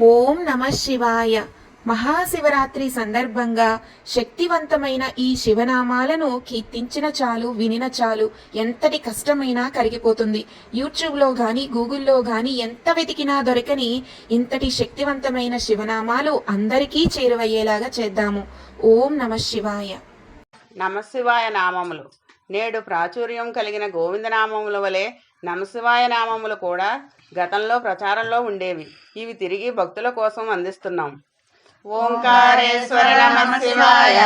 ఓం నమ శివాయ. మహాశివరాత్రి సందర్భంగా శక్తివంతమైన ఈ శివనామాలను కీర్తించిన చాలు వినిన చాలు ఎంతటి కష్టమైనా కరిగిపోతుంది. యూట్యూబ్లో కానీ గూగుల్లో కానీ ఎంత వెతికినా దొరకని ఇంతటి శక్తివంతమైన శివనామాలు అందరికీ చేరువయ్యేలాగా చేద్దాము. ఓం నమ శివాయ. నమశివాయ నామములు. నేడు ప్రాచుర్యం కలిగిన గోవిందనామముల వలె నమశివాయ నామములు కూడా గతంలో ప్రచారంలో ఉండేవి. ఇవి తిరిగి భక్తుల కోసం అందిస్తున్నాం. ఓంకారేశ్వర నమ శివాయ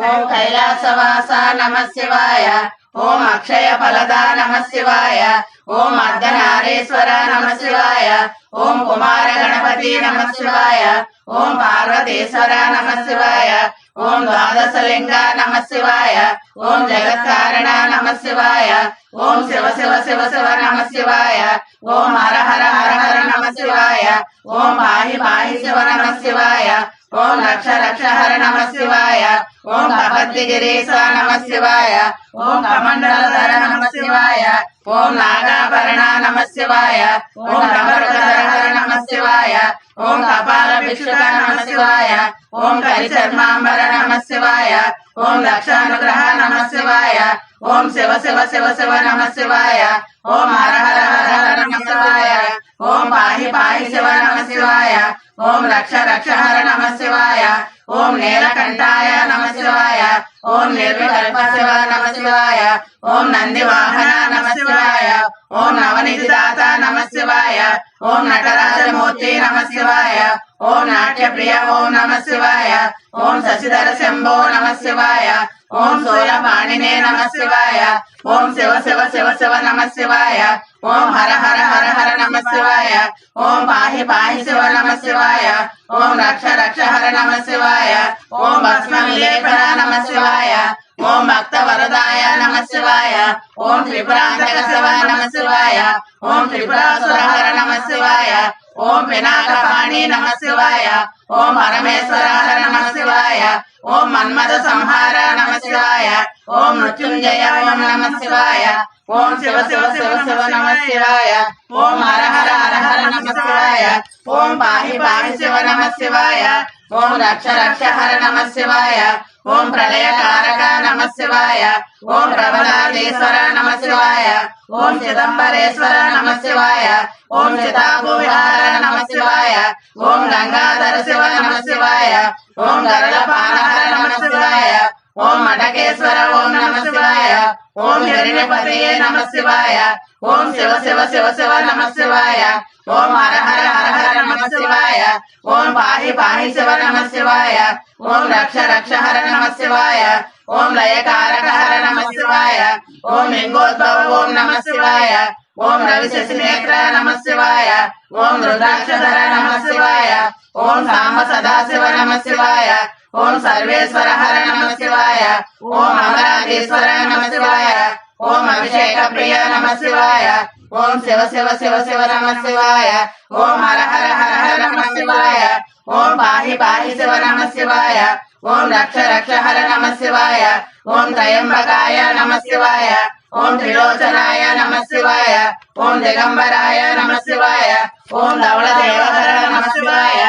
ఓం కైలాసవాస నమ శివాయ ఓం అక్షయ ఫలద నమ శివాయ ఓం అర్ధనారేశ్వర నమ శివాయ ఓం కుమార గణపతి నమ శివాయ ఓం పార్వతేశ్వర నమ శివాయ ఓం ద్వాదశలింగ నమ శివాయ ఓం జగత్కారణ నమ శివాయ ఓం శివ శివ శివ శివ నమ శివాయ ఓం హర హర హర హర నమ శివాయ ఓం పాహి పాహి శివ నమ శివాయ ఓం రక్ష రక్ష హర నమ శివాయ ఓం కపద్దిగిరీశ నమ శివాయ ఓం కమండలధర నమ శివాయ ఓం నాగాభరణ నమ శివాయ ఓం డమరుకధర హర నమ శివాయ ఓం కపాల విష్ణుక నమ శివాయ ఓం కరిచర్మాంబర నమ శివాయ ఓం లక్షానుగ్రహ నమ శివాయ ఓం శివ శివ శివ శివ నమ శివాయ ఓం హర హర హర హర నమ శివాయ ఓం పాహి పాహి శివ నమ శివాయ ఓం రక్ష రక్ష హర నమ శివాయ ఓం నీలకంఠాయ నమ శివాయ ఓం నిర్వికల్ప శివ నమ శివాయ ఓం నంది వాహన నమ శివాయ ఓం నవనిధి దాత నమ శివాయ ఓం నటరాజమూర్తి నమ శివాయ ఓం నాట్య ప్రియ ఓం నమ శివాయ ఓం శశిధర శంభో నమ శివాయ ఓం సూర్యపాణినే నమ శివాయ ఓం శివ శివ శివ శివ నమ శివాయ ఓం హర హర హర హర నమ శివాయ ఓం పాహి పాహి శివ నమ శివాయ ఓం రక్ష రక్ష హర నమ శివాయ ఓం భస్మ విలేపన నమ శివాయ ఓం భక్త వరదాయ నమ శివాయ ఓం త్రిపురాంతక శివ నమ శివాయ ఓం త్రిపురాసురహర నమ శివాయ ఓం పినాకపాణి నమ శివాయ ఓం పరమేశ్వరహర నమ శివాయ ఓం మన్మథ సంహార నమ శివాయ ఓం మృత్యుంజయ ఓం నమ శివాయ ఓం శివ శివ శివ శివ నమ శివాయ ఓం హర హర హర హర నమ శివాయ ఓం పాహి పాహి శివ నమ శివాయ ఓం రక్ష రక్ష హర నమ శివాయ ఓం ప్రళయకారక నమ శివాయ ఓం ప్రబలాదేశ్వర నమ శివాయ ఓం చిదంబరేశ్వర నమ శివాయ ఓం చితాభూహార నమ శివాయ ఓం గంగాధర శివ నమ శివాయ ఓం గరళపానహర నమ శివాయ ఓం మటకేశ్వర ఓం నమ శివాయ ఓం హిరణ్యపతియే నమ శివాయ ఓం శివ శివ శివ శివ నమ శివాయ ఓం హర హర హర హర నమ శివాయ ఓం పాహి పాహి శివ నమ శివాయ ఓం రక్ష రక్ష హర నమ శివాయ ఓం లయకారక హర నమ శివాయ ఓం లింగోద్భవ ఓం నమ శివాయ ఓం రవి శశినేత్ర నమ శివాయ ఓం రుద్రాక్షధర నమ శివాయ ఓం సాంబ సదాశివ నమ శివాయ ఓం సర్వేశ్వర హర నమ శివాయ ఓం అమరాధీశ్వర నమ శివాయ ఓం అభిషేక ప్రియ నమ శివాయ ఓం శివ శివ శివ శివ నమ శివాయ. ఓం హర హర హర హర నమ శివాయ. ఓం పాహి పాహి శివ నమ శివాయ. ఓం రక్ష రక్ష హర నమ శివాయ. ఓం త్రయంబకాయ నమ శివాయ. ఓం త్రిలోచనాయ నమ శివాయ. ఓం దిగంబరాయ నమ శివాయ. ఓం ధవళ దేవహర నమ శివాయ.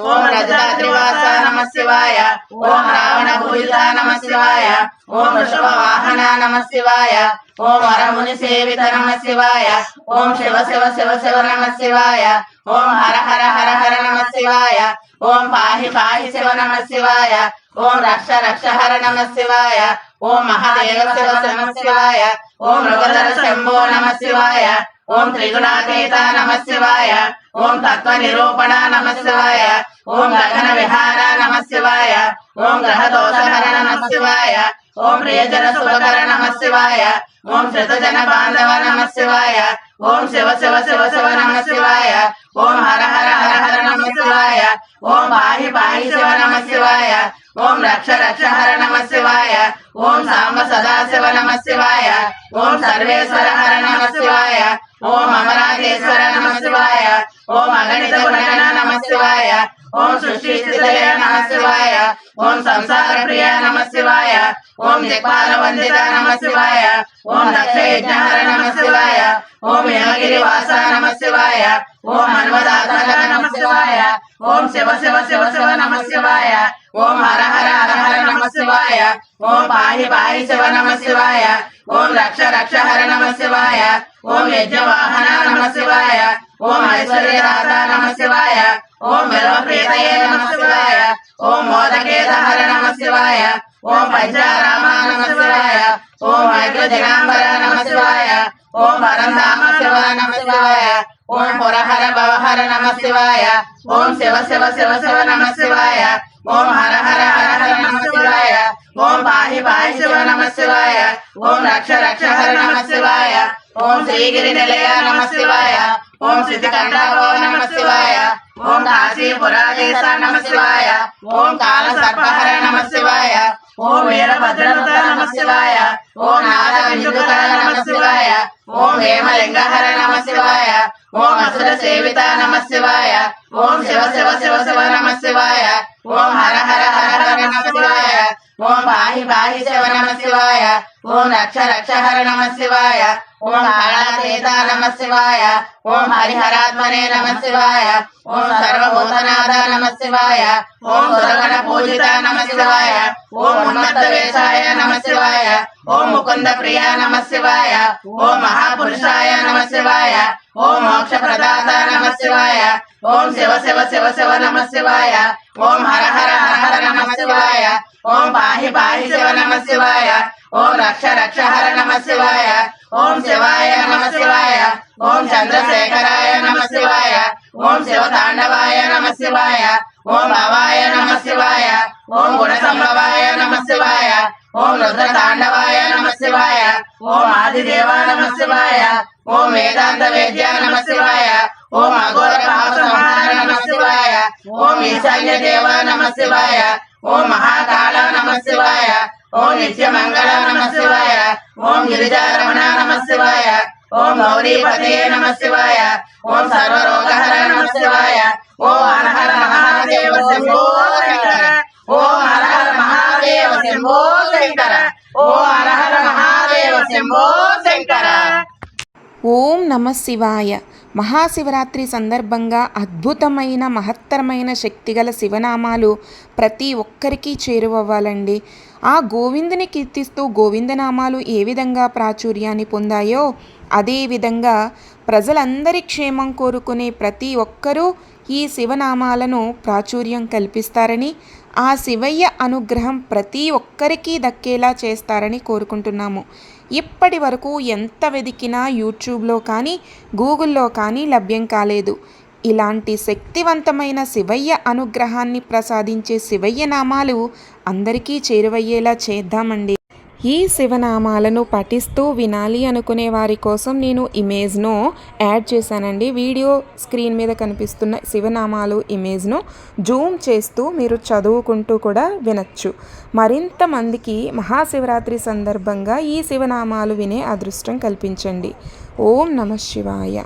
ఓం రజరాత్రివాస నమ శివాయ ఓం రావణ భూజిత నమ శివాయ ఓం వృషభ వాహన నమ శివాయ ఓం వరముని సేవిత నమ శివాయ ఓం శివ శివ శివ శివ నమ శివాయ ఓం హర హర హర హర నమ శివాయ ఓం పాహి పాహి శివ నమ శివాయ ఓం రక్ష రక్ష హర నమ శివాయ ఓం మహాదేవ శివ నమ శివాయ ఓం మృగధర శంభో నమ శివాయ ఓం త్రిగుణాతీత నమ ఓం తత్వ నిరూపణ నమ ఓం గగన విహార నమ ఓం గ్రహ దోషహర నమ ఓం ప్రియజన సుభకర నమ ఓం శతజన బాంధవ నమ ఓం శివ శివ శివ శివ నమ ఓం హర హర హర హర నమ ఓం పాహి పాహి శివ నమ ఓం రక్ష రక్ష హర నమ ఓం సాంబ సదాశివ నమ ఓం సర్వేశ్వర హర నమ ఓం అమరాధేశ్వర నమ శివాయ ఓం అగణిత గుణగణ నమ శివాయ శివాయ ఓం సృష్టి స్థితలయ నమ శివాయ ఓం సంసార ప్రియ నమ శివాయ ఓం దిక్పాల వందిత నమ శివాయ ఓం దక్ష యజ్ఞహర నమ శివాయ ఓం యమగిరి వాస నమ శివాయ ఓం హనుమదాతర నమ శివాయ ఓం శివ శివ శివ శివ నమ శివాయ ఓం హర హర హర హర నమ శివాయ ఓం పాహి పాహి శివ నమ శివాయ ఓం రక్ష రక్ష హర నమ శివాయ ఓం యజ్ఞవాహన నమ శివాయ ఓం ఐశ్వర్య రాధా నమ శివాయ ఓం బిల్వప్రీతయే నమ శివాయ ఓం మోదకేత హర నమ శివాయ ఓం పంచారామ నమ శివాయ ఓం ఐగ్రజనాంబర నమ శివాయ ఓం పరంధామ శివ నమ శివాయ ఓం పురహర భవహర నమ శివాయ ఓం శివ శివ శివ శివ నమ శివాయ ఓం హర హర హర హర నమ శివాయ ఓం పాహి పాహి శివ నమ శివాయ ఓం రక్ష రక్ష హర నమ శివాయ ఓం శ్రీగిరి నిలయ నమ శివాయ ఓం సిద్ధికంఠావో నమ శివాయ ఓం కాశీపురాధీశ నమ శివాయ ఓం కాల సర్పహర నమ శివాయ ఓం వీరభద్రనుత నమ శివాయ ఓం నాద విందుకర నమ శివాయ ఓం వేమలింగహర నమ శివాయ ఓం అసుర సేవిత నమ శివాయ ఓం శివ శివ శివ శివ నమ శివాయ ఓం హర హర హర హర నమ శివాయ ఓం పాహి పాహి శివ నమ శివాయ ఓం రక్ష రక్ష హర నమ శివాయ ఓం కాళాతీత నమ శివాయ ఓం హరిహరాత్మనే నమ శివాయ ఓం సర్వభూతనాథ నమ శివాయ ఓం సురగణ పూజిత నమ శివాయ ఓం ఉన్మత్త వేషాయ నమ శివాయ ఓం ముకుంద ప్రియ నమ శివాయ ఓం మహాపురుషాయ నమ శివాయ ఓం మోక్ష ప్రదాత నమ శివాయ ఓం శివ శివ శివ శివ నమ శివాయ ఓం హర హర హర హర నమ శివాయ ఓం పాహి పాహి శివ నమ శివాయ ఓం రక్ష రక్ష హర నమ శివాయ ఓం శివాయ నమ శివాయ ఓం చంద్రశేఖరాయ నమ శివాయ ఓం శివ తాండవాయ నమ శివాయ ఓం భవాయ నమ శివాయ ఓం గుణ సంభవాయ నమ శివాయ ఓం రుద్ర తాండవాయ నమ శివాయ ఓం ఆదిదేవ నమ శివాయ ఓం వేదాంత వేద్య నమ శివాయ ఓం అఘోర పాప సంహార నమ శివాయ ఓం ఈశాన్య దేవ నమ శివాయ ఓం మహాకాళ నమ శివాయ ఓం నిత్యమంగళ నమ శివాయ ఓం గిరిజారమణ నమ శివాయ ఓం గౌరీపతే నమ శివాయ ఓం సర్వరోగహర నమ శివాయ ఓ అనహర మహాదేవ శంభో శంకర ఓం హరహర మహాదేవ శంభో శంకర ఓ అనహర మహాదేవ శంభో శంకర ఓం నమ శివాయ. మహాశివరాత్రి సందర్భంగా అద్భుతమైన మహత్తరమైన శక్తిగల శివనామాలు ప్రతి ఒక్కరికి చేరువవ్వాలండి. ఆ గోవిందుని కీర్తిస్తూ గోవిందనామాలు ఏ విధంగా ప్రాచుర్యాన్ని పొందాయో అదేవిధంగా ప్రజలందరి క్షేమం కోరుకునే ప్రతి ఒక్కరూ ఈ శివనామాలను ప్రాచుర్యం కల్పిస్తారని ఆ శివయ్య అనుగ్రహం ప్రతి ఒక్కరికి దక్కేలా చేస్తారని కోరుకుంటున్నాము. ఇప్పటి వరకు ఎంత వెతికినా యూట్యూబ్లో కానీ గూగుల్లో కానీ లభ్యం కాలేదు. ఇలాంటి శక్తివంతమైన శివయ్య అనుగ్రహాన్ని ప్రసాదించే శివయ్య నామాలు అందరికీ చేరువయ్యేలా చేద్దామండి. ఈ శివనామాలను పఠిస్తూ వినాలి అనుకునే వారి కోసం నేను ఇమేజ్ను యాడ్ చేశానండి. వీడియో స్క్రీన్ మీద కనిపిస్తున్న శివనామాలు ఇమేజ్ను జూమ్ చేస్తూ మీరు చదువుకుంటూ కూడా వినచ్చు. మరింత మందికి మహాశివరాత్రి సందర్భంగా ఈ శివనామాలు వినే అదృష్టం కల్పించండి. ఓం నమ శివాయ.